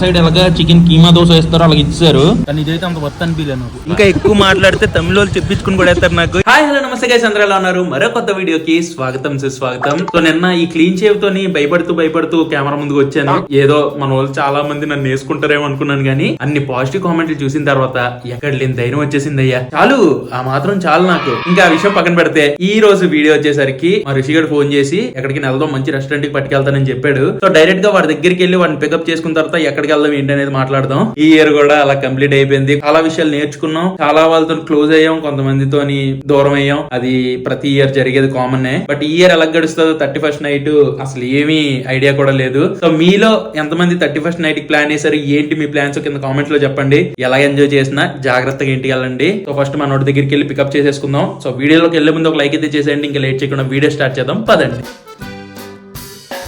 Side ఎలాగా chicken keema dosa వేస్తారో అలాగ ఇచ్చారు. కానీ ఇదైతే అంత వర్త్ అనిపించలేదు నాకు. ఇంకా ఎక్కువ మాట్లాడితే తమిళ వాళ్ళు చెప్పించుకుని కూడా వేస్తారు నాకు. హాయ్ హలో నమస్తే గైస్ అందరూ ఎలా ఉన్నారు? మరో కొత్త వీడియోకి స్వాగతం సుస్వాగతం. సో నిన్న ఈ క్లీన్ షేవ్ తోని భయపడుతూ భయపడుతూ కెమెరా ముందుకు వచ్చాను. ఏదో మన వాళ్ళు చాలా మంది నన్ను వేసుకుంటారేమో అనుకున్నాను కానీ అన్ని పాజిటివ్ కామెంట్లు చూసిన తర్వాత ఎక్కడ లేని ధైర్యం వచ్చేసింది అయ్యా చాలు ఆ మాత్రం చాలు నాకు. ఇంకా ఆ విషయం పక్కన పెడితే ఈ రోజు వీడియో వచ్చేసరికి మా రిషి గారు ఫోన్ చేసి ఎక్కడికి వెళ్దాం మంచి రెస్టారెంట్కి పట్టుకెళ్తానని చెప్పాడు. సో డైరెక్ట్గా వాడి దగ్గరికి వెళ్ళి వాడిని పికప్ చేసుకున్న తర్వాత ఎక్కడికి వెళ్దాం ఏంటి అనేది మాట్లాడదాం. ఈ ఇయర్ కూడా అలా కంప్లీట్ అయిపోయింది. చాలా విషయాలు నేర్చుకున్నాం. చాలా వాళ్ళతో క్లోజ్ అయ్యాం. కొంతమందితోని దూరం అయ్యాం. అది ప్రతి ఇయర్ జరిగేది కామన్ బట్ ఈ ఇయర్ ఎలా గడుస్తుందో థర్టీ ఫస్ట్ నైట్ అసలు ఏమీ ఐడియా కూడా లేదు. సో మీలో ఎంతమంది థర్టీ ఫస్ట్ నైట్కి ప్లాన్ చేశారు? ఏంటి మీ ప్లాన్స్ కింద కామెంట్లో చెప్పండి. ఎలా ఎంజాయ్ చేసినా జాగ్రత్తగా ఇంటికి వెళ్ళండి. సో ఫస్ట్ మన నోటి దగ్గరికి వెళ్ళి పికప్ చేసేసుకుందాం. సో వీడియోలోకి వెళ్ళే ముందు ఒక లైక్ అయితే చేసేయండి. ఇంకా లేట్ చేయకుండా వీడియో స్టార్ట్ చేద్దాం. పదండి.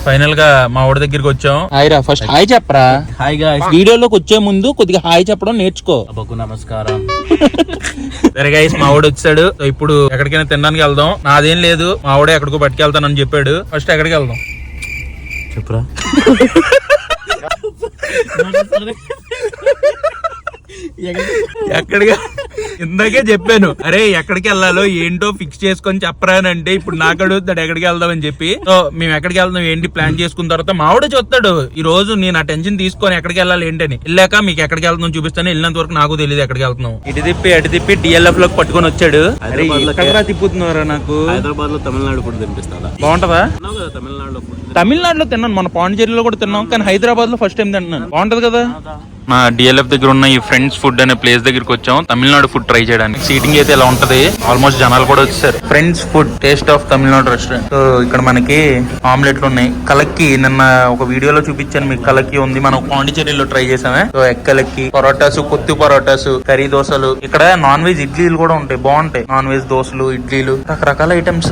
ఫైనల్గా మా ఊడి దగ్గరికి వచ్చాం. హాయ్ రా ఫస్ట్ హాయ్ చెప్పరా? హాయ్ గాయ్స్ వీడియోలోకి వచ్చే ముందు కొద్దిగా హాయ్ చెప్పడం నేర్చుకో. అబ్బకు నమస్కారం. సరే గైస్ మా వాడు వచ్చాడు. సో ఇప్పుడు ఎక్కడికైనా తినడానికి వెళ్దాం. నాదేం లేదు. మా వాడే ఎక్కడికో పట్టుకెళ్తానని చెప్పాడు. ఫస్ట్ ఎక్కడికి వెళ్దాం? చెప్పురా. ఎక్కడికి? ఇందాకే చెప్పాను. అరే ఎక్కడికి వెళ్ళాలో ఏంటో ఫిక్స్ చేసుకొని చెప్పరా అని అంటే ఇప్పుడు నాకు అడుగుతాడు ఎక్కడికి వెళ్దాం? అని చెప్పి. సో మేము ఎక్కడికి వెళ్దాం? ఏంటి ప్లాన్ చేసుకున్న తర్వాత? మావిడే చూస్తాడు. ఈ రోజు నేను ఆ టెన్షన్ తీసుకొని ఎక్కడికి వెళ్ళాలి ఏంటని. వెళ్ళాక మీకు ఎక్కడికి వెళ్తున్నాం చూపిస్తాను. వెళ్ళినంత వరకు నాకు తెలియదు ఎక్కడికి వెళ్తున్నాం. ఇటు తిప్పి అటు తిప్పి డిఎల్ఎఫ్లోకి పట్టుకొని వచ్చాడు. తిప్పుతున్నారా నాకు. హైదరాబాద్లో తమిళనాడు ఫుడ్ బాగుంటదా? తమిళనాడులో తిన్నాను. మన పాండిచేరిలో కూడా తిన్నాం కానీ హైదరాబాద్లో ఫస్ట్ టైం తిన్నాను బాగుంటది కదా? మా డిఎల్ఎఫ్ దగ్గర ఉన్న ఈ ఫ్రెండ్స్ ఫుడ్ అనే ప్లేస్ దగ్గరికి వచ్చాం తమిళనాడు ఫుడ్ ట్రై చేయడానికి. సీటింగ్ అయితే ఇలా ఉంటది? ఆల్మోస్ట్ జనాలు కూడా వచ్చారు friends food taste of Tamil Nadu restaurant so ఇక్కడ మనకి ఆమ్లెట్లు ఉన్నాయి. కలక్కి నిన్న ఒక వీడియోలో చూపించాను మీకు. కలక్కి ఉంది. మనం పాండిచేరిలో ట్రై చేసామే. సో ఎక్కలక్కి పరోటాసు పరోటాస్ కొత్తి పరోటాస్ కర్రీ దోశలు. ఇక్కడ నాన్ వెజ్ ఇడ్లీలు కూడా ఉంటాయి. బాగుంటాయి. నాన్ వెజ్ దోశలు ఇడ్లీలు రకరకాల ఐటమ్స్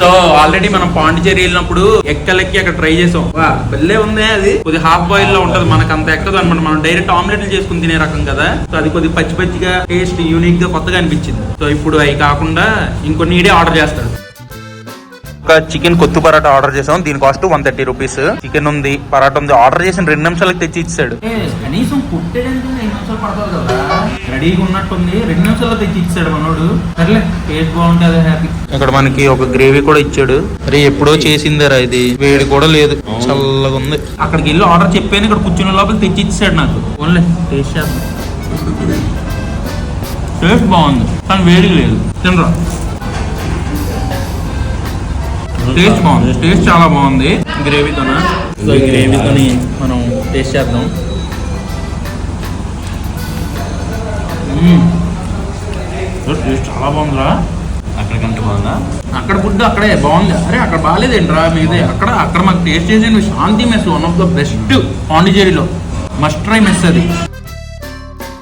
సో ఆల్రెడీ మనం పాండిచేరి వెళ్ళినప్పుడు ఎక్కలెక్కి అక్కడ ట్రై చేసాం. వా ఉంది అది. కొద్ది హాఫ్ బాయిల్లో ఉంటది మనకు అంత ఎక్కదు అనమాట మనం డైరెక్ట్ ఆమ్లెట్లు చేసుకుని తినే రకం కదా. సో అది కొద్ది పచ్చి పచ్చిగా టేస్ట్ యూనిక్గా కొత్తగా అనిపించింది. సో ఇప్పుడు అవి కాకుండా ఇంకొన్ని ఈడే ఆర్డర్ చేస్తాడు. ఒక చికెన్ కొత్తు పరాటా ఆర్డర్ చేసాం. దీని cost one thirty rupees. Chicken ఉంది పరాటా ఉంది. ఆర్డర్ చేసిన రెండు నిమిషాలకు తెచ్చి ఇచ్చాడు. కనీసం రెడీగా ఉన్నట్టుంది. రెండు నిమిషాల్లో తెచ్చి ఇచ్చాడు మనోడు. సర్లే టేస్ట్ బాగుంటుంది హ్యాపీ. ఇక్కడ మనకి ఒక గ్రేవీ కూడా ఇచ్చాడు. అరే ఎప్పుడో చేసిందరా ఇది. వేడి కూడా లేదు. చల్లగా ఉంది. అక్కడికి వెళ్ళి ఆర్డర్ చెప్పాను ఇక్కడ కూర్చున్న లోపల తెచ్చి ఇచ్చాడు నాకు. ఓన్లీ టేస్ట్ చేద్దాం. టేస్ట్ బాగుంది కానీ వేడి లేదు. తినరా? టేస్ట్ బాగుంది. టేస్ట్ చాలా బాగుంది. గ్రేవీతోన సో ఈ గ్రేవీతోని మనం టేస్ట్ చేద్దాం. టేస్ట్ చాలా బాగుందిరా. అక్కడికంటే బాగుందా? అక్కడ ఫుడ్ అక్కడే బాగుంది. అరే అక్కడ బాగాలేదేంట్రా మీదే? అక్కడ అక్కడ మాకు టేస్ట్ చేసిన Shanti mess one of the best పాండిచేరిలో must try mess అది.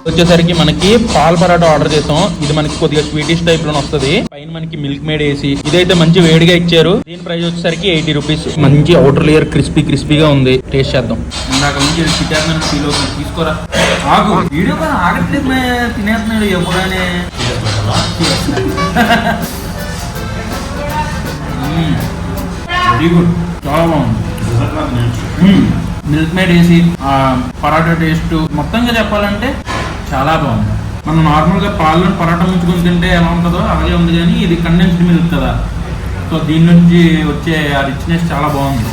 వచ్చేసరికి మనకి పాల్ పరాటా ఆర్డర్ చేసాం. ఇది మనకి కొద్దిగా స్వీటిష్ టైప్లో వస్తుంది. పైన మనకి మిల్క్ మేడ్ వేసి ఇదైతే మంచి వేడిగా ఇచ్చారు. దీని ప్రైస్ వచ్చేసరికి ఎయిటీ రూపీస్ మంచి అవుటర్ లేయర్ క్రిస్పీ క్రిస్పీగా ఉంది. టేస్ట్ చేద్దాం. ఇందాక నుంచి చికెన్ ఫీల్ అవుతుంది. తీసుకోరా. ఆగు. వీడియో కూడా ఆగట్లేదు మే. తినేస్తున్నాడు ఎప్పుడనే వెరీ గుడ్ చాలా బాగుంది. మిల్క్ మేడ్ వేసి పరాటా టేస్ట్ మొత్తంగా చెప్పాలంటే చాలా బాగుంది. మనం నార్మల్గా పాలను పరాటా ముంచుకొని తింటే ఎలా ఉంటుందో అలాగే ఉంది కానీ ఇది కండెన్స్డ్ మిల్క్ కదా. సో దీని నుంచి వచ్చే ఆ రిచ్నెస్ చాలా బాగుంది.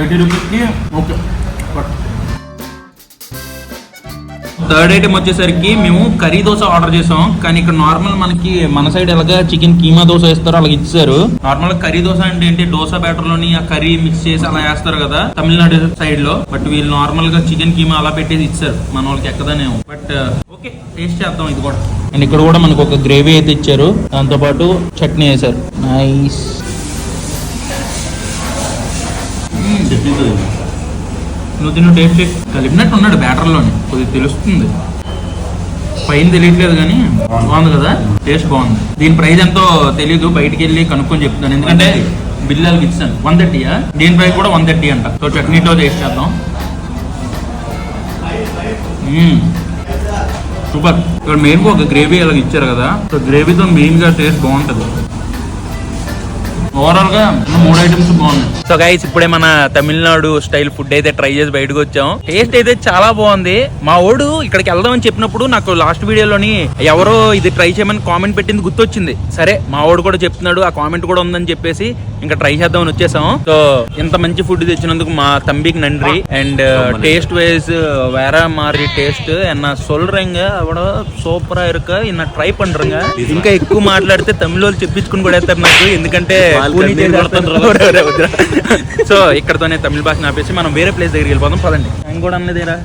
ఎయిటీ రూపీస్కి ఓకే. బట్ థర్డ్ ఐటమ్ వచ్చేసరికి మేము కర్రీ దోశ ఆర్డర్ చేసాం. కానీ ఇక్కడ నార్మల్ మనకి మన సైడ్ ఎలాగా చికెన్ కీమా దోశ వేస్తారో అలాగే ఇచ్చారు. నార్మల్ కర్రీ దోశ అంటే ఏంటి? దోశ బ్యాటర్లోని ఆ కర్రీ మిక్స్ చేసి అలా వేస్తారు కదా తమిళనాడు సైడ్లో. బట్ వీళ్ళు నార్మల్గా చికెన్ కీమా అలా పెట్టేసి ఇచ్చారు. మన వాళ్ళకి ఎక్కదనేమో. బట్ ఓకే టేస్ట్ చేద్దాం ఇది కూడా. అండ్ ఇక్కడ కూడా మనకు ఒక గ్రేవీ అయితే ఇచ్చారు. దాంతో పాటు చట్నీ వేశారు. నైస్ నువ్వు తిన్న టేస్ట్ కలిపినట్టు ఉన్నాడు బ్యాటర్లోని. కొద్దిగా తెలుస్తుంది. పైన తెలియట్లేదు కానీ బాగుంది కదా? టేస్ట్ బాగుంది. దీని ప్రైస్ ఎంతో తెలీదు బయటికి వెళ్ళి కనుక్కొని చెప్తాను ఎందుకంటే బిల్లాలకి ఇచ్చాను. వన్ థర్టీయా దీని ప్రైస్ కూడా వన్ థర్టీ అంట. సో చట్నీతో టేస్ట్ చేద్దాం. సూపర్. ఇక్కడ మెయిన్గా ఒక గ్రేవీ అలాగ ఇచ్చారు కదా. సో గ్రేవీతో మెయిన్గా టేస్ట్ బాగుంటుంది. ఓవరాల్గా మూడు ఐటమ్స్ బాగున్నాయి. సో గైస్ ఇప్పుడే మన తమిళనాడు స్టైల్ ఫుడ్ అయితే ట్రై చేసి బయటకు వచ్చాం. టేస్ట్ అయితే చాలా బాగుంది. మా ఓడు ఇక్కడికి వెళ్దాం అని చెప్పినప్పుడు నాకు లాస్ట్ వీడియోలోని ఎవరో ఇది ట్రై చేయమని కామెంట్ పెట్టింది గుర్తొచ్చింది. సరే మా ఓడు కూడా చెప్తున్నాడు ఆ కామెంట్ కూడా ఉందని చెప్పేసి ఇంకా ట్రై చేద్దామని వచ్చేసాం. సో ఇంత మంచి ఫుడ్ తెచ్చినందుకు మా తంబికి నండ్రి అండ్ టేస్ట్ వైజ్ వేరే మారి టేస్ట్ అన్న సొల్రంగ அவட సూపరా ఇరుక ఇన్న ట్రై పండ్రంగా ఇంకా ఎక్కువ మాట్లాడితే తమిళ వాళ్ళు చెప్పించుకుని కూడా నాకు. ఎందుకంటే సో ఇక్కడతోనే తమిళ భాష ఆపేసి మనం వేరే ప్లేస్ దగ్గరికి వెళ్ళిపోదాం. పదండి. కూడా అన్నదేరా.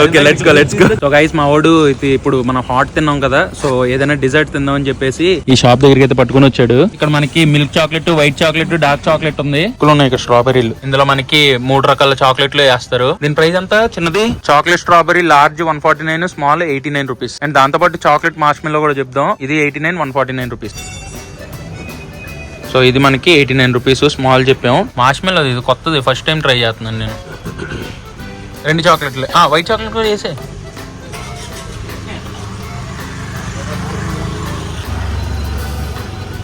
Okay let's go let's go so guys మా వాడు ఇది ఇప్పుడు మనం హాట్ తిన్నాం కదా. సో ఏదైనా డిజర్ట్ తిందాం అని చెప్పేసి ఈ షాప్ దగ్గరికి అయితే పట్టుకొని వచ్చాడు. ఇక్కడ మనకి milk chocolate white chocolate dark chocolate ఉంది. ఇక్కడ ఉన్నాయి ఇక్కడ స్ట్రాబెరీలు ఇందులో మనకి మూడు రకాల చాక్లెట్లు వేస్తారు. దీని ప్రైస్ ఎంత? చిన్నది? Chocolate strawberry large one forty nine small eighty nine rupees and దాంతో పాటు చాక్లెట్ మార్ష్మెల్లో కూడా చెప్దాం. ఇది eighty nine one forty nine rupees so ఇది మనకి ఎయిటీ నైన్ రూపీస్ స్మాల్ చెప్పాం అది ఇది కొత్తది ఫస్ట్ టైం ట్రై చేస్తున్నాను నేను. రెండు చాక్లెట్లు వైట్ చాక్లెట్ కూడా వేసే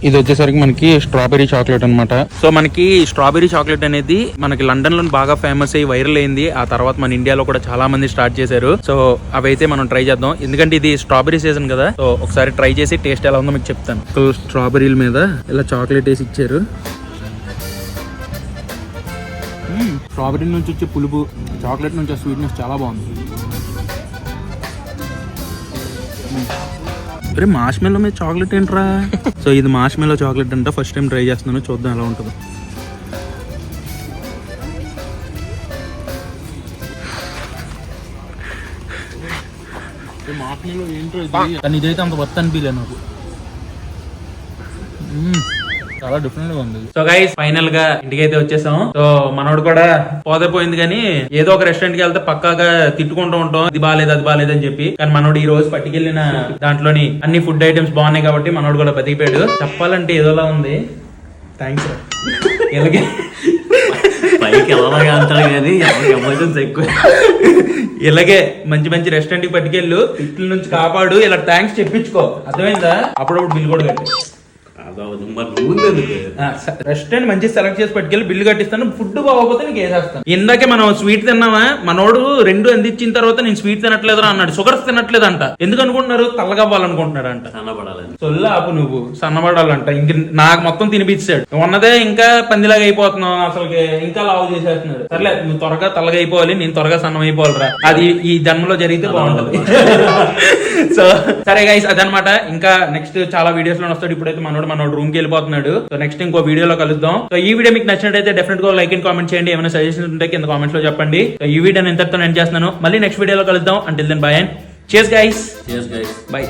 ఇది వచ్చేసరికి మనకి స్ట్రాబెరీ చాక్లెట్ అన్నమాట. సో మనకి స్ట్రాబెరీ చాక్లెట్ అనేది మనకి లండన్లో బాగా ఫేమస్ అయ్యి వైరల్ అయింది. ఆ తర్వాత మన ఇండియాలో కూడా చాలా మంది స్టార్ట్ చేశారు. సో అవైతే మనం ట్రై చేద్దాం. ఎందుకంటే ఇది స్ట్రాబెరీ సీజన్ కదా. సో ఒకసారి ట్రై చేసి టేస్ట్ ఎలా ఉందో మీకు చెప్తాను. సో స్ట్రాబెరీల మీద ఇలా చాక్లెట్ వేసి ఇచ్చారు. స్ట్రాబెరీ నుంచి వచ్చే పులుపు చాక్లెట్ నుంచి స్వీట్నెస్ చాలా బాగుంది. అరే మాష్మెల్లో మీద చాక్లెట్ ఏంట్రా? సో ఇది మాష్మెల్లో చాక్లెట్ అంట. ఫస్ట్ టైం ట్రై చేస్తున్నాను. చూద్దాం ఎలా ఉంటుందో. కానీ ఇదైతే అంత వర్త్ అనిపించలేదు నాకు. చాలా డిఫరెంట్గా ఉంది. సో గైస్ ఫైనల్గా ఇంటికి అయితే వచ్చేసాం సో మనోడు కూడా పోతే పోయింది కానీ ఏదో ఒక రెస్టారెంట్కి వెళ్తే పక్కాగా తిట్టుకుంటూ ఉంటాం. ఇది బాగాలేదు అది బాగాలేదు అని చెప్పి. కానీ మనోడు ఈ రోజు పట్టుకెళ్ళిన దాంట్లోని అన్ని ఫుడ్ ఐటమ్స్ బాగున్నాయి కాబట్టి మనోడు కూడా బతికిపోయాడు. చెప్పాలంటే ఏదోలా ఉంది. థ్యాంక్స్ ఇలాగే పైకి అంటారు కానీ ఎమోషన్స్ ఎక్కువ. ఇలాగే మంచి మంచి రెస్టారెంట్కి పట్టుకెళ్ళు. ఇట్ల నుంచి కాపాడు. ఇలా థ్యాంక్స్ చెప్పించుకో. అర్థమైందా? అప్పుడప్పుడు బిల్ కూడా కట్టి. రెస్టారెంట్ మంచి సెలెక్ట్ చేసి పట్టుకెళ్ళి బిల్లు కట్టిస్తాను. ఫుడ్ బాగోకపోతే నీకు వేసేస్తాను. ఇందాకే మనం స్వీట్ తిన్నామా? మనోడు రెండు అందించిన తర్వాత నేను స్వీట్ తినట్లేదురా అన్నాడు. షుగర్స్ తినట్లేదంట. ఎందుకు అనుకుంటున్నారు? తల్లగవ్వాలనుకుంటున్నాడు అంట సన్నపడాలని సొల్ల ఆపు నువ్వు. సన్నబడాలంట. ఇంక నాకు మొత్తం తినిపించాడు ఉన్నదే ఇంకా పందిలాగా అయిపోతున్నావు అసలుకి. ఇంకా లావు చేసేస్తున్నాడు. సర్లే నువ్వు త్వరగా తల్లగా అయిపోవాలి నేను త్వరగా సన్నం అయిపోవాలిరా అది ఈ జన్మలో జరిగితే బాగుంటది. సో సరే గైస్ అదనమాట. ఇంకా నెక్స్ట్ చాలా వీడియోస్లో వస్తాడు. ఇప్పుడైతే మనోడు మనోడు రూమ్కి వెళ్ళిపోతున్నాడు. సో నెక్స్ట్ ఇంకో వీడియోలో కలుద్దాం. సో ఈ వీడియో మీకు నచ్చినట్టయితే డెఫినెట్గా లైక్ అండ్ కామెంట్ చేయండి. ఏమైనా సజెషన్స్ ఉంటే కింద కామెంట్స్లో చెప్పండి. సో ఈ వీడియో నేను ఎంతతో ఎండ్ చేస్తున్నాను. మళ్ళీ నెక్స్ట్ వీడియోలో కలుద్దాం. Until then bye and chase guys chase guys by